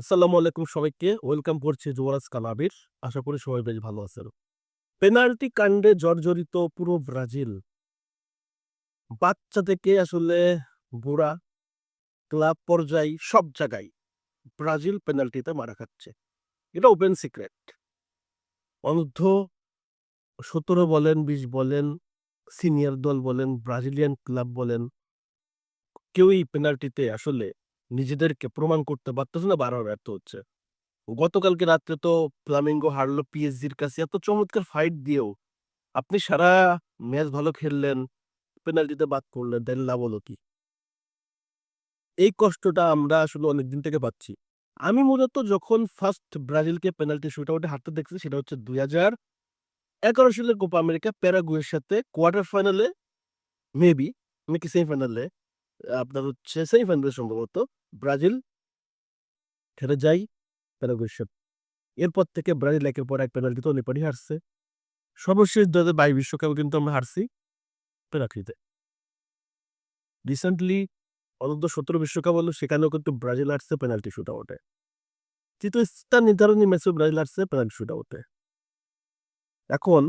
আসসালামু আলাইকুম সবাইকে। ওয়েলকাম করছি যুবরাজ কালাবির। আশা করি সবাই বেশ ভালো আছেন। পেনাল্টি কাণ্ডে জর্জরিত পুরো ব্রাজিল। বাচ্চা থেকে আসলে বুড়া, ক্লাব পর্যায়ে সব জায়গায় ব্রাজিল পেনাল্টিতে মারা খাচ্ছে। এটা ওপেন সিক্রেট। অনূর্ধ্ব সতেরো বলেন, বিশ বলেন, সিনিয়র দল বলেন, ব্রাজিলিয়ান ক্লাব বলেন, কেউই পেনাল্টিতে আসলে নিজেদেরকে প্রমাণ করতে পারতেছে না বারবার ব্যর্থ হচ্ছে। গতকালকে রাত্রে তো ফ্লামিঙ্গো হারলো পিএসজির কাছে, এত চমৎকার ফাইট দিয়েও। আপনি সারা ম্যাচ ভালো খেললেন পেনাল্টিতে বাদ করলেন তাহলে লাভ হলো কি? এই কষ্টটা আমরা আসলে অনেকদিন থেকে পাচ্ছি। আমি মূলত যখন ফার্স্ট ব্রাজিলকে পেনাল্টি শুট আউটে হারতে দেখছি, সেটা হচ্ছে দুই হাজার এগারো সালের কোপা আমেরিকা প্যারাগুয়ের সাথে কোয়ার্টার ফাইনালে মেবি নাকি সেমিফাইনালে আপনার হচ্ছে সেমিফাইনালে সম্ভবত। ব্রাজিল হেরে যাই প্যারাগুয়ের সাথে এরপর থেকে ব্রাজিল একের পর এক পেনাল্টি তো নেপালি হারছে। সর্বশেষ দু হাজার বাইশ বিশ্বকাপে কিন্তু আমরা হারছি পেনাল্টিতে রিসেন্টলি অনন্ত সতেরো বিশ্বকাপ হলো, সেখানেও কিন্তু ব্রাজিল হারছে পেনাল্টি শুট আউটে তৃতীয় স্থান নির্ধারণী ম্যাচেও ব্রাজিল হারছে পেনাল্টি শুট আউটে এখন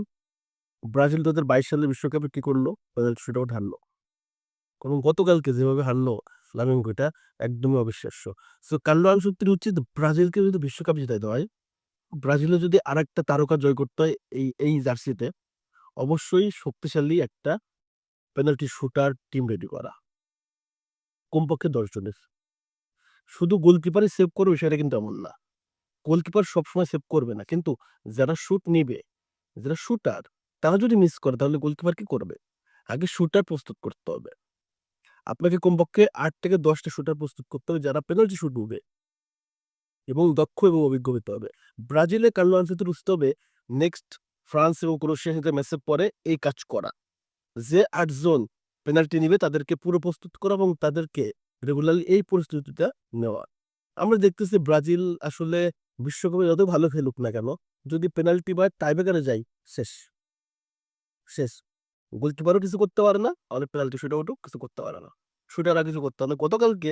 ব্রাজিল হাজার বাইশ সালে বিশ্বকাপে কি করল? পেনাল্টি শুট আউট হারলো। এবং গতকালকে যেভাবে হারলো ফ্লামিঙ্গো এটা একদমই অবিশ্বাস্য। সো কার্লো আনসত্তির উচিত ব্রাজিলকে যদি বিশ্বকাপ জিতাইতে হয়, ব্রাজিলে যদি আর একটা তারকা জয় করতে হয় এই এই জার্সিতে, অবশ্যই শক্তিশালী একটা পেনাল্টি শুটার টিম রেডি করা। কমপক্ষে দশ জনের। শুধু গোলকিপারই সেভ করবে সেটা কিন্তু এমন না। গোলকিপার সবসময় সেভ করবে না। কিন্তু যারা শুট নিবে, যারা শুটার, তারা যদি মিস করে, তাহলে গোলকিপার কি করবে? আগে শুটার প্রস্তুত করতে হবে। আপনাকে কমপক্ষে আট থেকে দশটা শুটার প্রস্তুত করতে হবে, যারা পেনাল্টি শুট নিবে। এবং দক্ষ এবং অভিজ্ঞ হতে হবে। ব্রাজিলে কার্লো আনসেলত্তির উচিত হবে নেক্সট ফ্রান্স এবং ক্রোয়েশিয়ার সাথে ম্যাচের পরে এই কাজ করা। যে আটজন পেনাল্টি নিবে, তাদেরকে পুরো প্রস্তুত করা এবং তাদেরকে রেগুলারলি এই পরিস্থিতিটা নেওয়া। আমরা দেখতেছি ব্রাজিল আসলে বিশ্বকাপে যত ভালো খেলুক না কেন, যদি পেনাল্টি বা টাইব্রেকারে যাই, শেষ। শেষ। গোলকিপারও কিছু করতে পারে না আমাদের পেনাল্টি শুট আউটও কিছু করতে পারে না। শুটাররা কিছু করতে পারে না। গতকালকে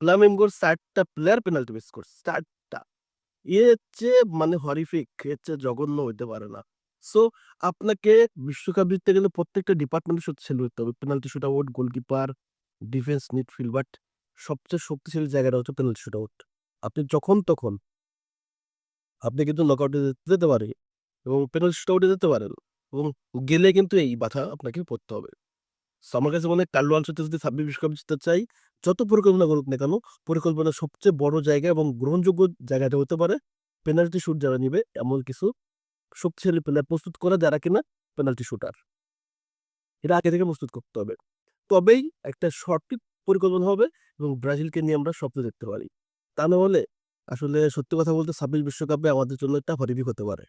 ফ্লামিঙ্গোর চারটা প্লেয়ার পেনাল্টি মিস করছে, চারটা। এর চেয়ে মানে হরিফিক চেয়ে জঘন্য হইতে পারে না। সো আপনাকে বিশ্বকাপ জিততে গেলে প্রত্যেকটা ডিপার্টমেন্টের শক্তিশালী হতে হবে। Penalty shootout goalkeeper defence midfield but সবচেয়ে শক্তিশালী জায়গাটা হচ্ছে পেনাল্টি শুট আউট আপনি যখন তখন আপনি কিন্তু নকআউটে যেতে পারে এবং পেনাল্টি শুট আউটে যেতে পারেন। এবং গেলে কিন্তু এই বাধা আপনাকে পড়তে হবে। আমার কাছে মনে হয় কার্লো আনসেলত্তি যদি ছাব্বিশ বিশ্বকাপ জিততে চাই, যত পরিকল্পনা করুক না কেন, পরিকল্পনা সবচেয়ে বড় জায়গা এবং গ্রহণযোগ্য জায়গাটা হতে পারে পেনাল্টি শুট যারা নিবে, এমন কিছু শক্তিশালী প্লেয়ার প্রস্তুত করা যারা কিনা পেনাল্টি শুটার এটা আগে থেকে প্রস্তুত করতে হবে। তবেই একটা সঠিক পরিকল্পনা হবে এবং ব্রাজিলকে নিয়ে আমরা স্বপ্ন দেখতে পারি। তা না হলে আসলে সত্যি কথা বলতে ছাব্বিশ বিশ্বকাপে আমাদের জন্য একটা হরিবিক হতে পারে।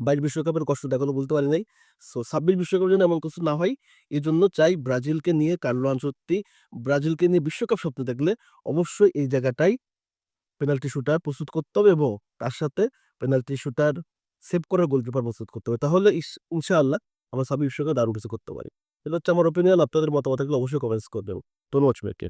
বাইশ বিশ্বকাপের কষ্ট এখনও বলতে পারি নাই। সো ছাব্বিশ বিশ্বকাপের জন্য এমন কিছু না হয়। এই জন্য চাই ব্রাজিলকে নিয়ে কার্লো আনসত্তি ব্রাজিলকে নিয়ে বিশ্বকাপ স্বপ্ন দেখলে অবশ্যই এই জায়গাটাই পেনাল্টি শুটার প্রস্তুত করতে হবে এবং তার সাথে পেনাল্টি শুটার সেভ করার গোলকিপার প্রস্তুত করতে হবে। তাহলে ইনশাআল্লাহ আমরা ছাব্বিশ বিশ্বকাপ দারুণ কিছু করতে পারি। এটা হচ্ছে আমার ওপিনিয়ন আপনাদের মতামত থাকলে অবশ্যই কমেন্টস করবেন। ধন্যবাদ সবাইকে।